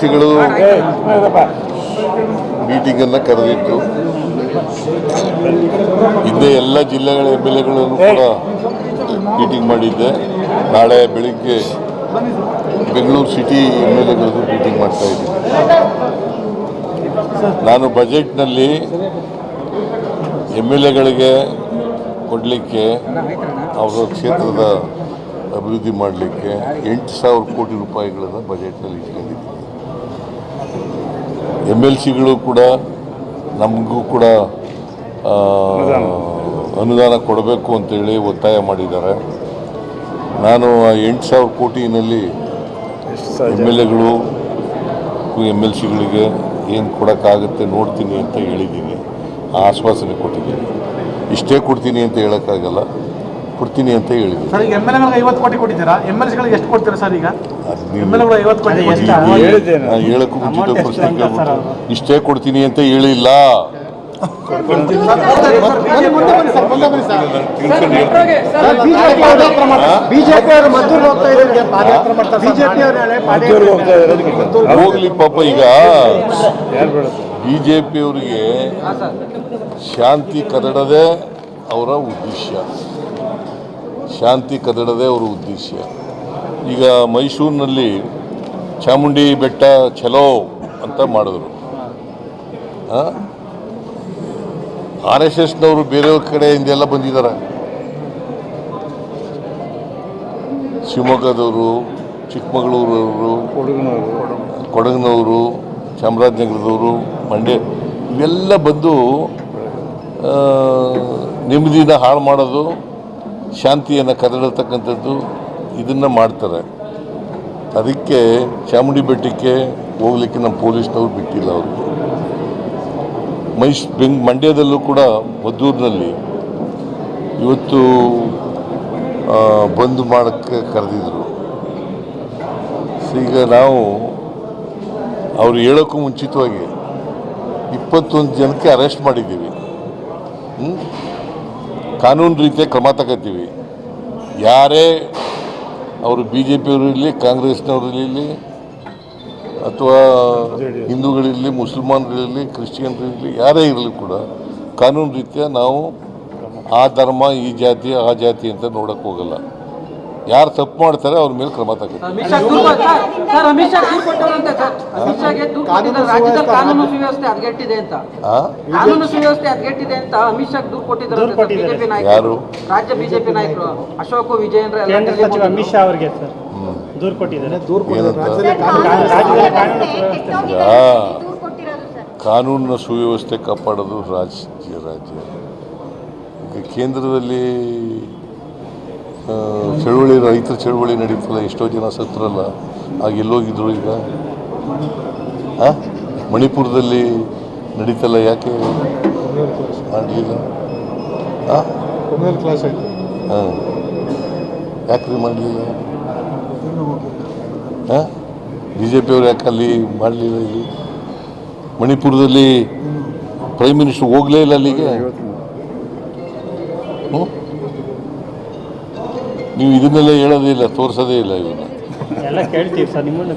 ಸಿಗಳು ಮೀಟಿಂಗನ್ನು ಕರೆದಿತ್ತು. ಹಿಂದೆ ಎಲ್ಲ ಜಿಲ್ಲೆಗಳ ಎಂ ಎಲ್ ಎಗಳನ್ನು ಕೂಡ ಮೀಟಿಂಗ್ ಮಾಡಿದ್ದೆ. ನಾಳೆ ಬೆಳಿಗ್ಗೆ ಬೆಂಗಳೂರು ಸಿಟಿ ಎಂ ಎಲ್ ಎಗಳದ್ದು ಮೀಟಿಂಗ್ ಮಾಡ್ತಾ ಇದ್ದೀನಿ. ನಾನು ಬಜೆಟ್ನಲ್ಲಿ ಎಂ ಎಲ್ ಎಗಳಿಗೆ ಕೊಡಲಿಕ್ಕೆ ಅವರ ಕ್ಷೇತ್ರದ ಅಭಿವೃದ್ಧಿ ಮಾಡಲಿಕ್ಕೆ ಎಂಟು ಸಾವಿರ ಕೋಟಿ ರೂಪಾಯಿಗಳನ್ನು ಬಜೆಟ್ನಲ್ಲಿ ಇಟ್ಕೊಂಡಿದ್ದೀವಿ. ಎಂ ಎಲ್ ಸಿಗಳು ಕೂಡ ನಮಗೂ ಕೂಡ ಅನುದಾನ ಕೊಡಬೇಕು ಅಂತೇಳಿ ಒತ್ತಾಯ ಮಾಡಿದ್ದಾರೆ. ನಾನು ಆ ಎಂಟು ಸಾವಿರ ಕೋಟಿನಲ್ಲಿ ಎಂ ಎಲ್ ಎಗಳು ಎಂ ಎಲ್ ಸಿಗಳಿಗೆ ಏನು ಕೊಡೋಕ್ಕಾಗುತ್ತೆ ನೋಡ್ತೀನಿ ಅಂತ ಹೇಳಿದ್ದೀನಿ ಆಶ್ವಾಸನೆ ಕೊಟ್ಟಿದ್ದೀನಿ. ಇಷ್ಟೇ ಕೊಡ್ತೀನಿ ಅಂತ ಹೇಳೋಕ್ಕಾಗಲ್ಲ. ಕೊಡ್ತೀನಿ ಅಂತ ಹೇಳಿದ್ರು. ಸರ್ ಈಗ ಎಂ ಎಲ್ ಎಗಳಿಗೆ ಐವತ್ತು ಕೋಟಿ ಕೊಟ್ಟಿದ್ದೀರಾ? ಎಂ ಎಲ್ ಸಿಗಳಿಗೆ ಎಷ್ಟು ಕೊಡ್ತೀರಾ ಸರ್ ಈಗ? ಎಂ ಎಲ್ ಎಗಳು ಐವತ್ತು ಕೋಟಿ? ನಾನು ಹೇಳಕ್ಕೂ ಮುಂಚಿತ ಪ್ರಶ್ನೆ ಕೇಳ್ಬಿಟ್ಟು ಇಷ್ಟೇ ಕೊಡ್ತೀನಿ ಅಂತ ಹೇಳಿಲ್ಲ. ಹೋಗ್ಲಿ ಪಾಪ ಈಗ. ಬಿಜೆಪಿಯವರಿಗೆ ಶಾಂತಿ ಕದಡದೆ ಅವರ ಉದ್ದೇಶ ಶಾಂತಿ ಕದಡದೇ ಅವರ ಉದ್ದೇಶ ಈಗ ಮೈಸೂರಿನಲ್ಲಿ ಚಾಮುಂಡಿ ಬೆಟ್ಟ ಚಲೋ ಅಂತ ಮಾಡಿದ್ರು. ಆರ್ ಎಸ್ ಎಸ್ನವರು ಬೇರೆಯವ್ರ ಕಡೆಯಿಂದೆಲ್ಲ ಬಂದಿದ್ದಾರೆ. ಶಿವಮೊಗ್ಗದವರು ಚಿಕ್ಕಮಗಳೂರವರು ಕೊಡಗಿನವರು ಚಾಮರಾಜನಗರದವರು ಮಂಡ್ಯ ಇವೆಲ್ಲ ಬಂದು ನೆಮ್ಮದಿನ ಹಾಳು ಮಾಡೋದು, ಶಾಂತಿಯನ್ನು ಕದಡತಕ್ಕಂಥದ್ದು ಇದನ್ನು ಮಾಡ್ತಾರೆ. ಅದಕ್ಕೆ ಚಾಮುಂಡಿ ಬೆಟ್ಟಕ್ಕೆ ಹೋಗ್ಲಿಕ್ಕೆ ನಮ್ಮ ಪೊಲೀಸ್ನವ್ರು ಬಿಟ್ಟಿಲ್ಲ ಅವರು. ಮೈಸ್, ಬೆಂಗ್, ಮಂಡ್ಯದಲ್ಲೂ ಕೂಡ ಮದ್ದೂರಿನಲ್ಲಿ ಇವತ್ತು ಬಂದ್ ಮಾಡೋಕ್ಕೆ ಕರೆದಿದ್ರು. ಈಗ ನಾವು ಅವ್ರು ಹೇಳೋಕ್ಕೂ ಮುಂಚಿತವಾಗಿ ಇಪ್ಪತ್ತೊಂದು ಜನಕ್ಕೆ ಅರೆಸ್ಟ್ ಮಾಡಿದ್ದೀವಿ? ಕಾನೂನು ರೀತಿಯ ಕ್ರಮ ತಗೋತೀವಿ. ಯಾರೇ ಅವರು ಬಿ ಜೆ ಪಿಯವರು ಇರಲಿ, ಅಥವಾ ಹಿಂದೂಗಳಿರಲಿ ಮುಸಲ್ಮಾನರಿರಲಿ ಕ್ರಿಶ್ಚಿಯನ್ರಿರಲಿ ಯಾರೇ ಇರಲಿ ಕೂಡ ಕಾನೂನು ರೀತಿಯ ನಾವು ಆ ಧರ್ಮ, ಈ ಜಾತಿ, ಆ ಜಾತಿ ಅಂತ ನೋಡೋಕ್ಕೋಗಲ್ಲ ಹೋಗಲ್ಲ. ಯಾರು ತಪ್ಪು ಮಾಡ್ತಾರೆ ಅವ್ರ ಮೇಲೆ ಕ್ರಮ ಯಾರು? ರಾಜ್ಯ ಬಿಜೆಪಿ ನಾಯಕರು. ಅಶೋಕ್ ವಿಜಯೇಂದ್ರ ಎಲ್ಲ ಕೇಂದ್ರ ಡೆಲ್ಲಿ ಅಮಿತ್ ಶಾ ಅವರಿಗೆ ಸರ್. ದೂರು ಕೊಟ್ಟಿದ್ದಾರೆ. ಕಾನೂನಿನ ಸುವ್ಯವಸ್ಥೆ ಕಾಪಾಡೋದು ರಾಜ್ಯ ರಾಜ್ಯ. ಈಗ ಕೇಂದ್ರದಲ್ಲಿ ಆ, ಚಳುವಳಿ ರೈತರ ಚಳುವಳಿ ನಡೀತಲ್ಲ ಎಷ್ಟೋ ಜನ ಸತ್ರಲ್ಲ ಆಗ ಎಲ್ಲೋಗಿದ್ರು ಈಗ. ಆ? ಮಣಿಪುರದಲ್ಲಿ ನಡೀತಲ್ಲ ಯಾಕೆ? ಮಾಡಲಿಲ್ಲ ಹಾಂ. ಯಾಕ್ರಿ ಮಾಡಲಿಲ್ಲ? ಹಾಂ? ಬಿ ಜೆ ಪಿಯವ್ರು ಯಾಕೆ ಅಲ್ಲಿ ಮಾಡಲಿಲ್ಲ ಇಲ್ಲಿ? ಮಣಿಪುರದಲ್ಲಿ ಪ್ರೈಮ್ ಮಿನಿಸ್ಟರ್ ಹೋಗಲೇ ಇಲ್ಲ ಅಲ್ಲಿಗೆ? ನೀವು ಇದನ್ನೆಲ್ಲ ಹೇಳೋದೇ ಇಲ್ಲ ತೋರಿಸೋದೇ ಇಲ್ಲ ಇವನ್ನ ಎಲ್ಲ ಕೇಳ್ತೀವಿ ಸರ್ ನಿಮ್ಮನ್ನು